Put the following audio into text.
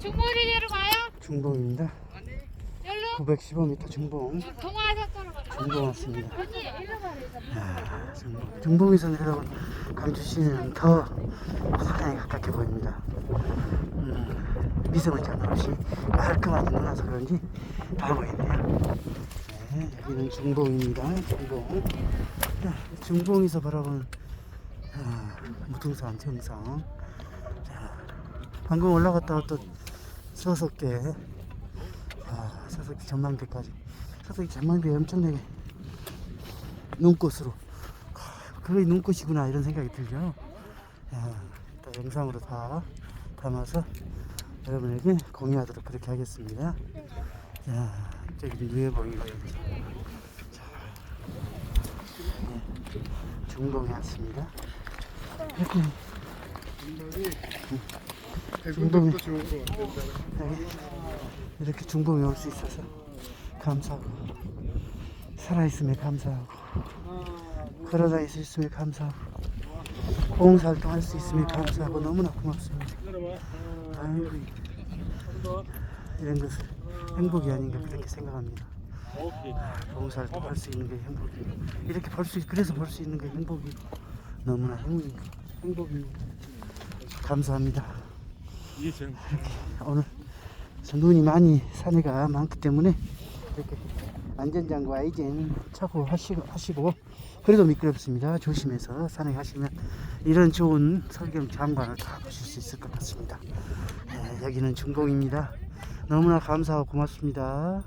중머리대로 가요? 중봉입니다. 열로? 915m 중봉. 중봉 왔습니다. 아, 중봉. 중봉에서 내려온 광주시는 더 산에 가깝게 보입니다. 음, 미세먼지 하나 없이 깔끔한 눈나서 그런지 다 보이네요. 네, 여기는 중봉입니다. 중봉. 자, 중봉에서 바라보는 아, 무등산 정상. 자, 방금 올라갔다가 또 서석계, 아, 서석계 전망대까지. 서석계 전망대 엄청나게 눈꽃으로. 아, 그게 눈꽃이구나 이런 생각이 들죠. 야, 또 영상으로 다 담아서 여러분에게 공유하도록 그렇게 하겠습니다. 자, 저기 누에봉이고요. 자, 네, 중봉에 왔습니다. 이렇게 중봉에 여기 이렇게 중봉에 올 수 있어서 감사하고 살아있음에 감사하고 걸어다닐 수 있음에 감사하고 봉사활동 할 수 있음에 감사하고 너무나 고맙습니다. 아이고, 이런 것을 행복이 아닌가 그렇게 생각합니다. 봉사활동 할 수 있는 게 행복이고 이렇게 볼 수 그래서 볼 수 있는 게 행복이고 너무나 행복입니다. 행복입니다. 감사합니다. 제일 오늘 눈이 많이 산에가 많기 때문에 이렇게 안전장과 이제는 차고 하시고, 하시고 그래도 미끄럽습니다. 조심해서 산에 가시면 이런 좋은 설경 장관을 다 보실 수 있을 것 같습니다. 네, 여기는 중봉입니다. 너무나 감사하고 고맙습니다.